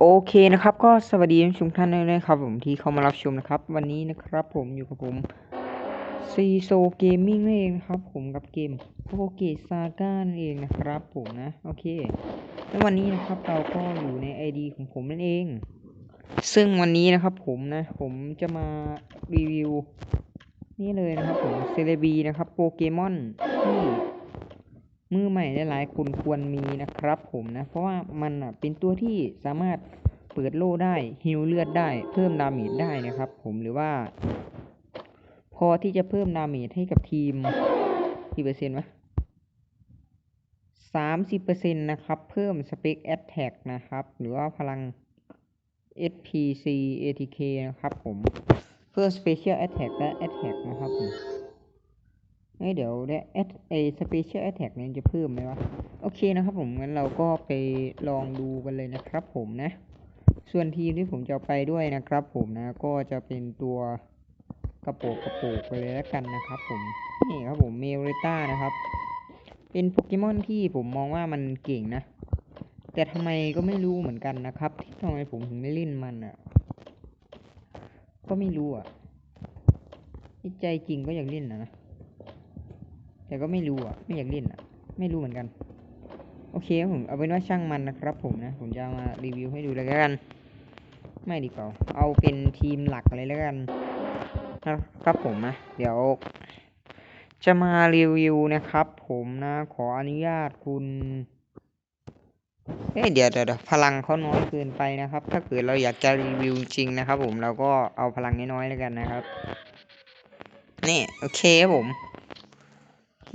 โอเคนะครับ ก็สวัสดีทุกท่านด้วยนะครับ ผมที่เข้ามารับชมนะครับ วันนี้นะครับ ผมอยู่กับผมซีโซเกมมิ่งนั่นเองนะครับ ผมกับเกมโปเกซาก้านั่นเองนะครับ ผมนะโอเคแล้ววันนี้นะครับเราก็อยู่ใน ID ของผมนั่นเอง ซึ่งวันนี้นะครับผมนะ ผมจะมารีวิว นี่เลยนะครับผมเซเลบีนะครับโปเกมอนที่ มือใหม่หลายๆคนควรมีนะครับผมนะ เพราะว่ามันเป็นตัวที่สามารถเปิดโล่ได้ฮิวเลือดได้เพิ่มดาเมจได้นะครับ ผมหรือว่า พอที่จะเพิ่มดาเมจให้กับทีมกี่เปอร์เซ็นต์วะสามสิบเปอร์เซ็นต์นะครับ เพิ่มสเปคแอตแทกนะครับ หรือว่าพลัง SPC ATK นะครับผม เพิ่ม Special Attack และ Attack นะครับผม เอ้ยเดี๋ยวเนี่ยแอดไอสเปเชียลแอ t แท็กเนี่ยจะเพิ่มไหมวะ โอเคนะครับผมงั้นเราก็ไปลองดูกันเลยนะครับผมนะ ส่วนทีมที่ผมจะไปด้วยนะครับผมนะก็จะเป็นตัวกระโปกกระโปกไปเลยแล้วกันนะครับผม นี่ครับผมเมลต้านะครับ เป็นโปเกมอนที่ผมมองว่ามันเก่งนะ แต่ทำไมก็ไม่รู้เหมือนกันนะครับที่ทำไมผมถึงไม่เล่นมันอะ ก็ไม่รู้อะใจจริงก็อยากเล่นนะนะ แต่ก็ไม่รู้อะ ไม่อยากเล่นอะ ไม่รู้เหมือนกัน โอเคครับผมเอาเป็นว่าช่างมันนะครับผมนะ ผมจะมารีวิวให้ดูแล้วกัน ไม่ดีกว่า เอาเป็นทีมหลักเลยแล้วกันนะครับผมนะ เดี๋ยว จะมารีวิวนะครับ ผมนะ ขออนุญาตคุณเอ้เดี๋ยวเดี๋ยวเดี๋ยวพลังเขาน้อยเกินไปนะครับ ถ้าเกิดเราอยากจะรีวิวจริงนะครับ ผมเราก็เอาพลังน้อยๆแล้วกันนะครับ นี่โอเคครับผม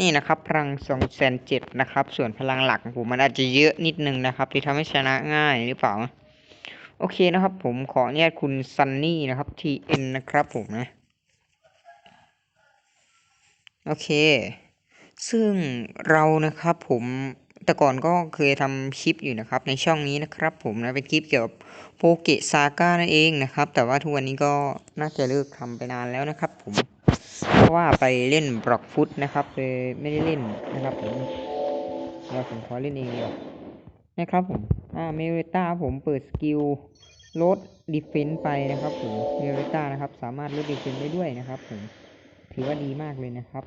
นี่นะครับพลังสองแสนเจ็ดนะครับ ส่วนพลังหลักของผมมันอาจจะเยอะนิดนึงนะครับที่ทำให้ชนะง่ายหรือเปล่า โอเคนะครับ ผมขออนุญาตคุณซันนี่นะครับ TN นะครับผมนะ โอเค ซึ่งเรานะครับผมแต่ก่อนก็เคยทำคลิปอยู่นะครับ ในช่องนี้นะครับ ผมนะเป็นคลิปเกี่ยวกับโปเกซาก้านั่นเองนะครับ แต่ว่าทุกวันนี้ก็น่าจะเลิกทำไปนานแล้วนะครับ ผม ราะว่าไปเล่นบล็อกฟุตนะครับเลยไม่ได้เล่นนะครับผมเราผมขอเล่นเองเนะครับผม อ่าเมเรต้าผมเปิดสกิลลดดีเฟนต์ไปนะครับผมเมเรต้านะครับ สามารถลดดีเฟนต์ได้ด้วยนะครับผมถือว่าดีมากเลยนะครับ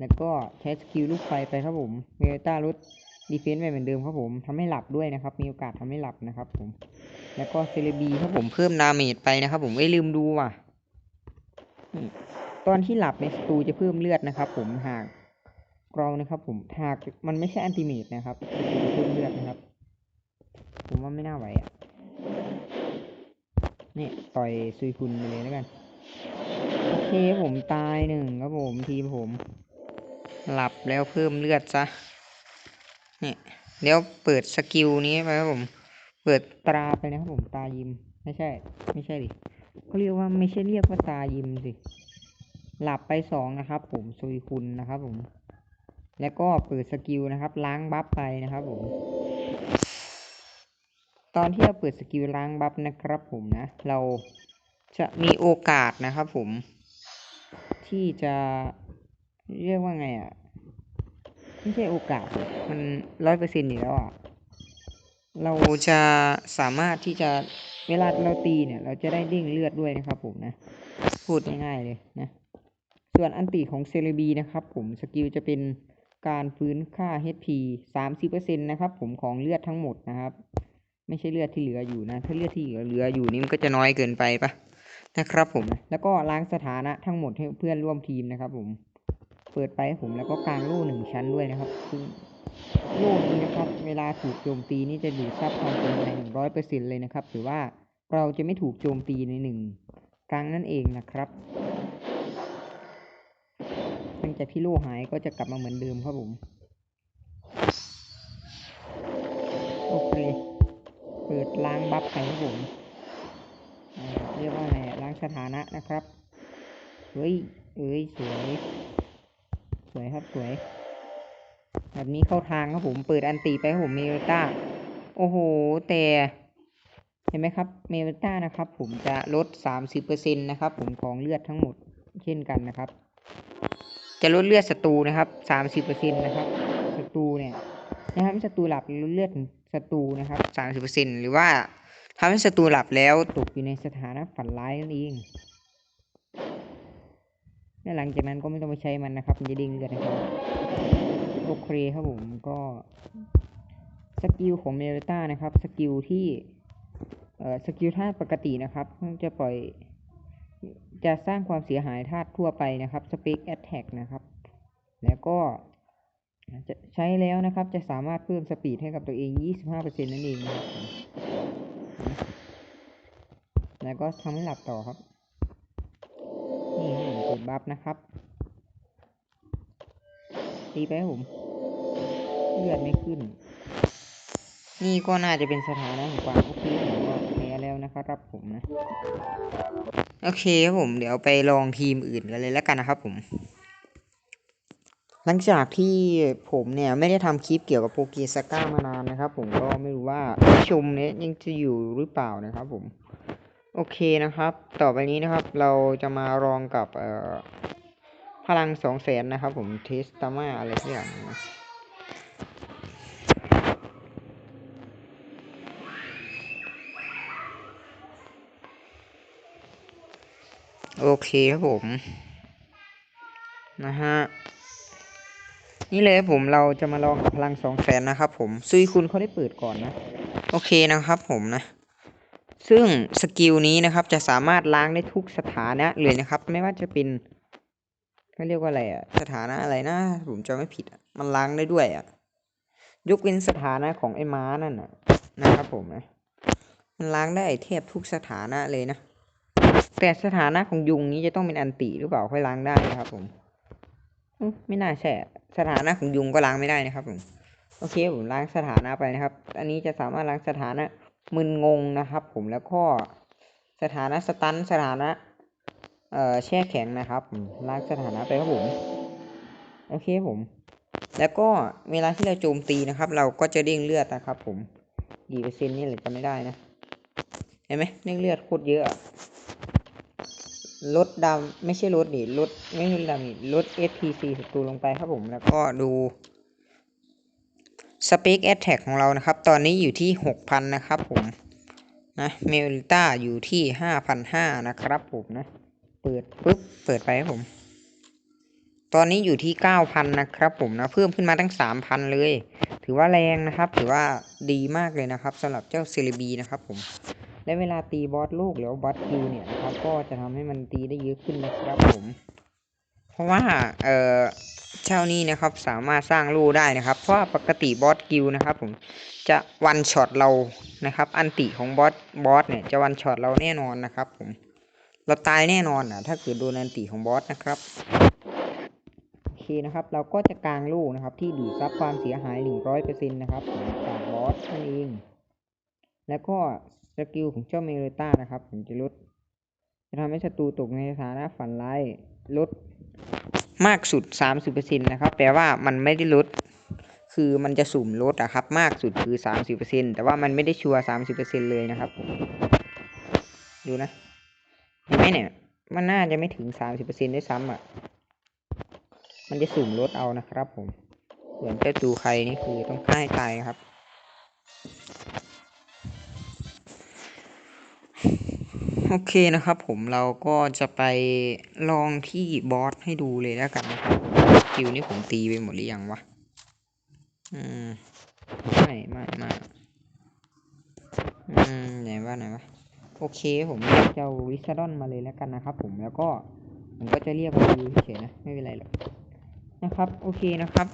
แล้วก็ใช้สกิลลูกไฟไปครับผมเมเรต้าลดดีเฟนต์ไปเหมือนเดิมครับผมทำให้หลับด้วยนะครับ มีโอกาสทำให้หลับนะครับผม แล้วก็เซเลบีครับผมเพิ่มดาเมจไปนะครับ ผมไม่ลืมดูว่ะ ตอนที่หลับในสตูจะเพิ่มเลือดนะครับ ผมหากเรานะครับ ผมหากมันไม่ใช่อันติเมตนะครับจะเพิ่มเลือดนะครับ ผมว่าไม่น่าไหวอะนี่ต่อยซุยคุณไปเลยแล้วกันโอเคผมตายหนึ่งครับผมทีมผม หลับแล้วเพิ่มเลือดซะเนี่เดี๋ยวเปิดสกิลนี้ไปครับผม เปิดตราไปนะครับผมตายิม ไม่ใช่ ไม่ใช่ดิเขาเรียกว่าไม่ใช่เรียกว่าตายิมสิ หลับไปสองนะครับ ผมซุยคุณนะครับ ผม แล้วก็เปิดสกิลนะครับ ล้างบัฟไปนะครับ ผม ตอนที่เราเปิดสกิลล้างบัฟนะครับ ผมนะ เราจะมีโอกาสนะครับ ผม ที่จะเรียกว่าไงอะไม่ใช่โอกาส มันร้อยเปอร์เซ็นต์อยู่แล้วอะ เราจะสามารถที่จะเวลาเราตีเนี่ย เราจะได้เด้งเลือดด้วยนะครับ ผมนะ พูดง่ายๆเลยนะ ส่วนอันติของเซเลบีนะครับผมสกิลจะเป็นการฟื้นค่า HP 30%นะครับผมของเลือดทั้งหมดนะครับ ไม่ใช่เลือดที่เหลืออยู่นะ ถ้าเลือดที่เหลือเหลืออยู่นี่มันก็จะน้อยเกินไปปะนะครับผมแล้วก็ล้างสถานะทั้งหมดให้เพื่อนร่วมทีมนะครับ ผมเปิดไปให้ผมแล้วก็กางโล่หนึ่งชั้นด้วยนะครับซึ่งโล่นี้นะครับ เวลาถูกโจมตีนี่จะดูดซับความเป็นในหนึ่งร้อยเปอร์เซ็นเลยนะครับถือว่าเราจะไม่ถูกโจมตีในหนึ่งครั้งนั่นเองนะครับ หลังจากที่โลหายก็จะกลับมาเหมือนเดิมครับผม โอเค เปิดล้างบัฟไปครับผมเรียกว่าไงล้างสถานะนะครับ เฮ้ย เอ้ย สวย สวยครับสวย แบบนี้เข้าทางครับผม เปิดอันตีไปครับผมเมลต้า โอ้โห แต่ เห็นไหมครับ เมลต้านะครับ ผมจะลด 30%นะครับ ผมของเลือดทั้งหมดเช่นกันนะครับ จะลดเลือดศัตรูนะครับ30%นต์นะครับศัตรูเนี่ยนะครับศัตรูหลับลดเลือดศัตรูนะครับสามสิบเปอร์เซ็นต์หรือว่าทำให้ศัตรูหลับแล้วตกอยู่ในสถานะฝันร้ายนั่นเองและหลังจากนั้นก็ไม่ต้องไปใช้มันนะครับมันจะดิ้งเลือดนะครับโอเคครับผมก็สกิลของเมลต้านะครับ สกิลที่เอ่อสกิลธาปกตินะครับจะปล่อย จะสร้างความเสียหายธาตุทั่วไปนะครับสเปกแอตแทกนะครับ แล้วก็จะใช้แล้วนะครับ จะสามารถเพิ่มสปีดให้กับตัวเอง 25%นั่นเองนะครับแล้วก็ทำให้หลับต่อครับ นี่ให้ผมกดบัฟนะครับตีไปผม เลือดไม่ขึ้น นี่ก็น่าจะเป็นสถานะของความโอเคผมก็ แล้วนะครับผมนะโอเคครับผมเดี๋ยวไปลองทีมอื่นกันเลยแล้วกันนะครับผม หลังจากที่ผมเนี่ยไม่ได้ทำคลิปเกี่ยวกับโปเกสก้ามานานนะครับ ผมก็ไม่รู้ว่าผู้ชมเนี่ยยังจะอยู่หรือเปล่านะครับผม โอเคนะครับ ต่อไปนี้นะครับ เราจะมาลองกับเอ่อพลังสองแสนนะครับ ผมเทสตามาอะไรสักอย่างนะ โอเคครับผม นะฮะ นี่เลยครับผมเราจะมาลองพลังสองแสนนะครับผมซุยคุณเขาได้เปิดก่อนนะ โอเคนะครับผมนะ ซึ่งสกิลนี้นะครับจะสามารถล้างได้ทุกสถานะเลยนะครับ ไม่ว่าจะเป็นเขาเรียกว่าอะไรอะสถานะอะไรนะผมจำไม่ผิด มันล้างได้ด้วยอะยกเว้นสถานะของไอ้ม้านั่นนะนะครับผมนะ มันล้างได้แทบทุกสถานะเลยนะ แต่สถานะของยุงนี้จะต้องเป็นอันติหรือเปล่าค่อยล้างได้นะครับ ผมไม่น่าใช่อะสถานะของยุงก็ล้างไม่ได้นะครับผมโอเคผมล้างสถานะไปนะครับ อันนี้จะสามารถล้างสถานะมึนงงนะครับ ผมแล้วก็สถานะสตันสถานะเอ่อแช่แข็งนะครับล้างสถานะไปครับผมโอเคผม แล้วก็เวลาที่เราโจมตีนะครับ เราก็จะเด้งเลือดนะครับ ผมกี่เปอร์เซ็นต์นี่แหละจำไม่ได้นะเห็นไหมเด้งเลือดโคตรเยอะ ลดดำไม่ใช่ลดดิลดไม่ใช่ดำนี่ลด SPC ศัตรูลงไปครับผม แล้วก็ดูสเปกแอตแทกของเรานะครับ ตอนนี้อยู่ที่ 6,000 นะครับผมนะเมลิต้าอยู่ที่ 5,500 นะครับผมนะ เปิดปุ๊บ เปิดไปครับผม ตอนนี้อยู่ที่ 9,000 นะครับผมนะ เพิ่มขึ้นมาตั้ง 3,000 เลย ถือว่าแรงนะครับ ถือว่าดีมากเลยนะครับสำหรับเจ้าเซเลบีนะครับผม และเวลาตีบอสลูกหรือว่าบอสคิวเนี่ยนะครับ ก็จะทำให้มันตีได้เยอะขึ้นนะครับผม เพราะว่าเอ่อเจ้านี้นะครับสามารถสร้างลูกได้นะครับ เพราะปกติบอสกิลนะครับ ผมจะวันช็อตเรานะครับ อันติของบอสบอสเนี่ยจะวันช็อตเราแน่นอนนะครับ ผม เราตายแน่นอนอะ ถ้าเกิดโดนอันติของบอสนะครับโอเคนะครับ เราก็จะกลางลูกนะครับ ที่ดูดซับความเสียหายหนึ่งร้อยเปอร์เซ็นต์นะครับจากบอสนั่นเองแล้วก็ สกิลของเจ้าเมเลต้านะครับ ผมจะลด จะทำให้ศัตรูตกในสถานะฝันร้ายลดมากสุด 30%นะครับ แปลว่ามันไม่ได้ลด คือมันจะสุ่มลดอะครับ มากสุดคือ 30%แต่ว่ามันไม่ได้ชัวร์30%เลยนะครับ ดูนะ เห็นไหมเนี่ย มันน่าจะไม่ถึง 30%ด้วยซ้ำอะมันจะสุ่มลดเอานะครับผม ส่วนเจ้าจูใครนี่คือต้องฆ่าให้ตายครับ โอเคนะครับผมเราก็จะไปลองที่บอสให้ดูเลยแล้วกันนะครับคิวนี่ผมตีไปหมดหรือยังวะ อืม ไม่ไม่ไม่อืมไหนว่าไหนวะโอเคผมเรียกเจ้าวิซาดอนมาเลยแล้วกันนะครับผมแล้วก็ผมก็จะเรียกว่าคิวเฉยนะ ไม่เป็นไรหรอกนะครับ โอเคนะครับ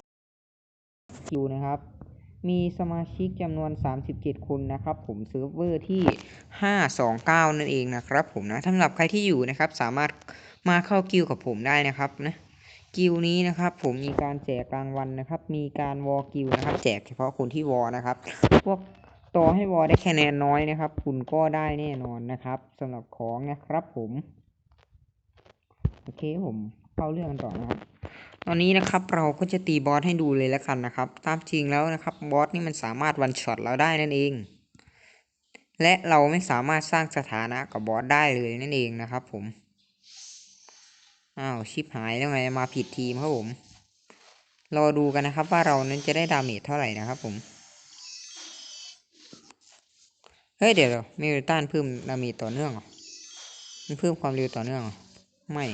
คิวนะครับ มีสมาชิกจำนวน 37 คนนะครับ ผมเซิร์ฟเวอร์ที่ 529 นั่นเองนะครับ ผมนะสำหรับใครที่อยู่นะครับ สามารถมาเข้ากิลกับผมได้นะครับนะกิลนี้นะครับ ผมมีการแจกกลางวันนะครับ มีการวอกิลนะครับ แจกเฉพาะคนที่วอนะครับ พวกต่อให้วอได้คะแนนน้อยนะครับ คุณก็ได้แน่นอนนะครับสำหรับของนะครับผม โอเคผมเข้าเรื่องกันต่อนะครับ ตอนนี้นะครับเราก็จะตีบอสให้ดูเลยแล้วกันนะครับ ตามจริงแล้วนะครับบอสนี่มันสามารถวันช็อตเราได้นั่นเอง และเราไม่สามารถสร้างสถานะกับบอสได้เลยนั่นเองนะครับ ผมอ้าวชิปหายแล้วไงมาผิดทีมครับผมรอดูกันนะครับ ว่าเรานั้นจะได้ดาเมจเท่าไหร่นะครับ ผมเฮ้ยเดี๋ยวเดี๋ยวเมริตันเพิ่มดาเมจต่อเนื่องเหรอมันเพิ่มความเร็วต่อเนื่องเหรอไม่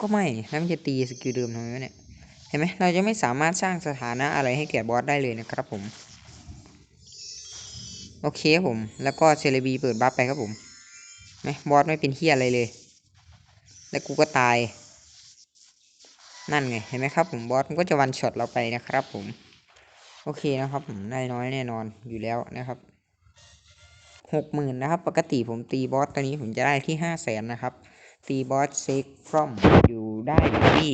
ก็ไม่นี่แล้วมันจะตีสกิลเดิมทำไมเนี่ย เห็นไหมเราจะไม่สามารถสร้างสถานะอะไรให้แก่บอสได้เลยนะครับผม โอเคครับผม แล้วก็เซเลบีเปิดบัฟไปครับผมไหมบอสไม่เป็นเฮียอะไรเลย แล้วกูก็ตาย นั่นไง เห็นไหมครับผม บอสมันก็จะวันช็อตเราไปนะครับผม โอเคนะครับผม ได้น้อยแน่นอนอยู่แล้วนะครับหกหมื่นนะครับ ปกติผมตีบอสตอนนี้ผมจะได้ที่ห้าแสนนะครับ ตีบอสเซ็กฟรอมอยู่ได้อยู่ที่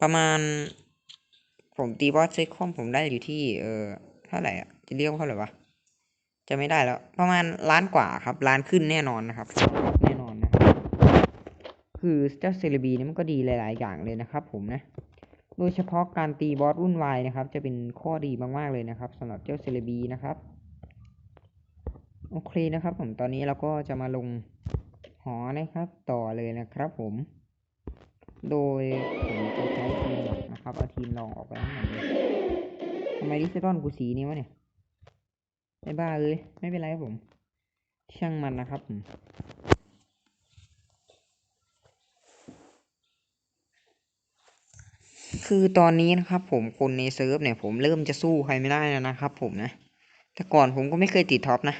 ประมาณ ผมตีบอสเซ็กฟรอมผมได้อยู่ที่ เออเท่าไหร่อะจะเรียกว่าเท่าไหร่วะจะไม่ได้แล้ว ประมาณล้านกว่าครับล้านขึ้นแน่นอนนะครับ แน่นอนนะคือเจ้าเซเลบีนี่มันก็ดีหลาย ๆ อย่างเลยนะครับ ผมนะโดยเฉพาะการตีบอสวุ่นวายนะครับ จะเป็นข้อดีมาก ๆ เลยนะครับสำหรับเจ้าเซเลบีนะครับ โอเคนะครับ ผมตอนนี้เราก็จะมาลง หอนะครับต่อเลยนะครับผม โดยผมจะใช้ทีมหลักนะครับ เอาทีมรองออกไปทั้งหมดเลยทำไมดิสตอนกูสีนี้วะเนี่ยไม่บ้าเลยไม่เป็นไรครับผม ช่างมันนะครับผมคือตอนนี้นะครับผมคนในเซิร์ฟเนี่ยผมเริ่มจะสู้ใครไม่ได้แล้วนะครับผมนะ แต่ก่อนผมก็ไม่เคยติดท็อปนะ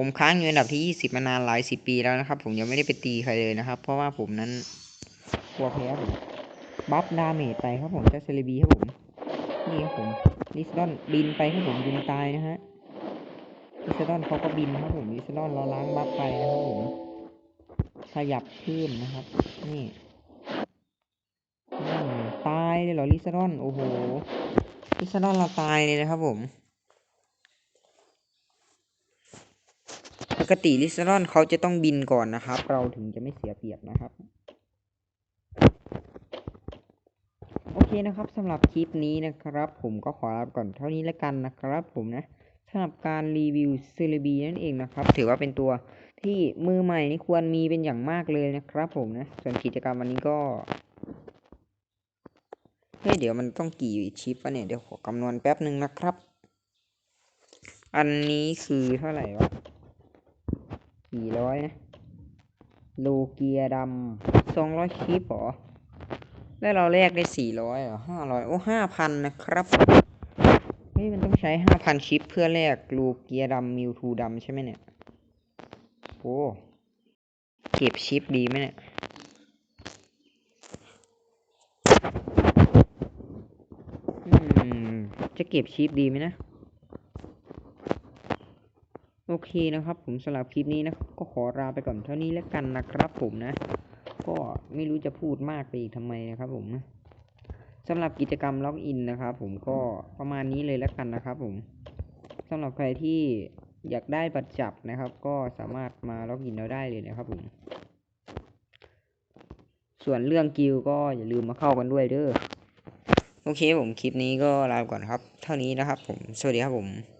ผมค้างอยู่อันดับที่ยี่สิบมานานหลายสิบปีแล้วนะครับ ผมยังไม่ได้ไปตีใครเลยนะครับ เพราะว่าผมนั้นกลัวแพ้ผมบัฟดาเมจไปครับผมเจ้าเซเลบีครับผม นี่ครับผมลิสดอนบินไปครับผมบินตายนะฮะลิสดอนเขาก็บินครับผมลิสดอนเราล้างบัฟไปนะครับผมขยับขึ้นนะครับ นี่นั่งตายเลยเหรอลิสดอน โอ้โห ลิสดอนเราตายเลยนะครับผม กติลิซารอนเขาจะต้องบินก่อนนะครับ เราถึงจะไม่เสียเปรียบนะครับ โอเคนะครับสำหรับคลิปนี้นะครับ ผมก็ขอลาไปก่อนเท่านี้แล้วกันนะครับ ผมนะสำหรับการรีวิวซเลบีนั่นเองนะครับ ถือว่าเป็นตัวที่มือใหม่นี่ควรมีเป็นอย่างมากเลยนะครับ ผมนะ ส่วนกิจกรรมวันนี้ก็เฮ้ยเดี๋ยวมันต้องกี่ชิปวะเนี่ย เดี๋ยวขอคำนวณแป๊บหนึ่งนะครับ อันนี้คือเท่าไหร่วะ สี่ร้อยนะโลเกียดำสองร้อยชิปหรอ แล้วเราแลกได้สี่ร้อยหรอห้าร้อยโอ้ห้าพันนะครับเฮ้ยมันต้องใช้ห้าพันชิปเพื่อแลกโลเกียดำมิวทูดำใช่ไหมเนี่ยโอ้เก็บชิปดีไหมเนี่ยอืมจะเก็บชิปดีไหมนะ โอเคนะครับ ผมสำหรับคลิปนี้นะก็ขอลาไปก่อนเท่านี้แล้วกันนะครับผมนะ ก็ไม่รู้จะพูดมากไปอีกทำไมนะครับผมนะสำหรับกิจกรรมล็อกอินนะครับผมก็ประมาณนี้เลยแล้วกันนะครับผมสำหรับใครที่อยากได้บัตรจับนะครับ ก็สามารถมาล็อกอินเราได้เลยนะครับผม ส่วนเรื่องกิลก็อย่าลืมมาเข้ากันด้วยเด้อโอเคผมคลิปนี้ก็ลาไปก่อนครับ เท่านี้นะครับผม สวัสดีครับผม